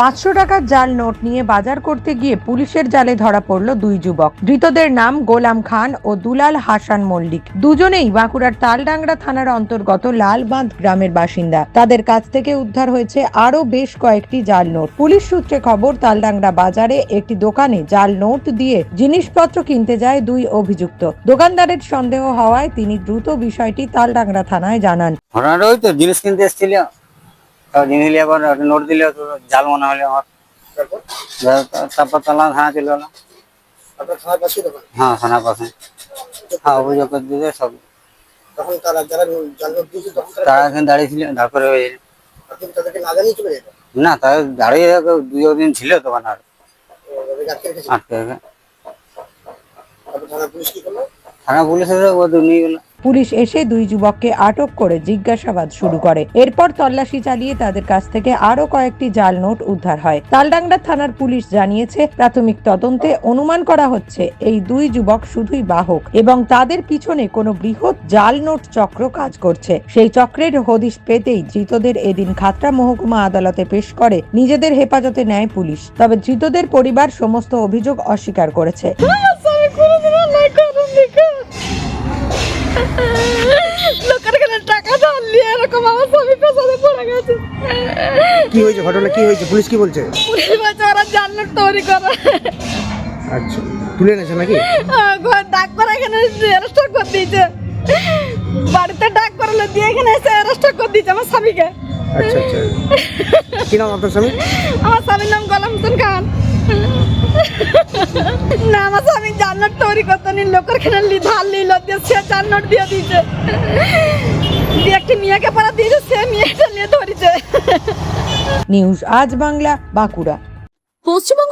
পাঁচশো টাকার জাল নোট নিয়ে বাজার করতে গিয়ে পুলিশের জালে ধরা পড়ল দুই যুবক। ধৃতদের নাম গোলাম খান ও দুলাল হাসান মল্লিক। দুজনেই বাঁকুড়ার তালডাংরা থানার অন্তর্গত লালবাঁধ গ্রামের বাসিন্দা। তাদের কাছ থেকে উদ্ধার হয়েছে আরও বেশ কয়েকটি জাল নোট। পুলিশ সূত্রে খবর, তালডাংরা বাজারে একটি দোকানে জাল নোট দিয়ে জিনিসপত্র কিনতে যায় দুই অভিযুক্ত। দোকানদারের সন্দেহ হওয়ায় তিনি দ্রুত বিষয়টি তালডাংরা থানায় জানান। জিনিস কিনতে এসেছিল। তো জিনিস নিয়ে আবার নোট দিলে জাল মনে হলো আমার। তারপর? তা- তালা থানা চলে গেলো আপনার থানার পাশে দোকান হ্যাঁ থানার পাশে। হ্যাঁ অভিযোগ করে দিতে সব। তারা এখানে দাঁড়িয়ে ছিল তারপরে ওই আপনি না যেত দাঁড়িয়ে দুই দিন ছিল তখন আর। আটকে থানা থানা পুলিশ এসে ও নিয়ে গেলো। পুলিশ এসে দুই যুবককে আটক করে জিজ্ঞাসাবাদ শুরু করে। এরপর তল্লাশি চালিয়ে তাদের কাছ থেকে আরও কয়েকটি জাল নোট উদ্ধার হয়। তালডাংরা থানার পুলিশ জানিয়েছে, প্রাথমিক তদন্তে অনুমান করা হচ্ছে, এই দুই যুবক শুধুই বাহক এবং তাদের পিছনে কোনো বৃহৎ জাল নোট চক্র কাজ করছে। সেই চক্রের হদিশ পেতেই ধৃতদের এদিন খাতড়া মহকুমা আদালতে পেশ করে, নিজেদের হেফাজতে নেয় পুলিশ। তবে ধৃতদের পরিবার সমস্ত অভিযোগ অস্বীকার করেছে। লোকের কাছে টাকা ধার নিয়ে এরকম আমার স্বামী পেছনে পড়ে গেছে। কি হয়েছে? ঘটনা কি হয়েছে? পুলিশ কি বলছে? পুলিশ বলছে ওরা জানলো তৈরি করে। আচ্ছা। তুলে এনেছে নাকি? ডাক করে এখানে অ্যারেস্ট করে দিয়েছে। বাড়িতে ডাক করলে দিয়ে এখানে এসে অ্যারেস্ট করে দিয়েছে আমার স্বামীকে। আচ্ছা আচ্ছা। কি নাম আপনার স্বামী আমার স্বামীর নাম গোলাম হোসেন খান। না আমার স্বামী জান্নার তৈরি করতে নি লোকের খেলে লি ধার নিল দিয়ে সে জান্নার দিয়ে দিয়েছে। দিয়ে একটি মেয়েকে পড়া দিয়েছে সে মেয়েটা নিয়ে ধরেছে। নিউজ আজ বাংলা বাঁকুড়া। পশ্চিমবঙ্গ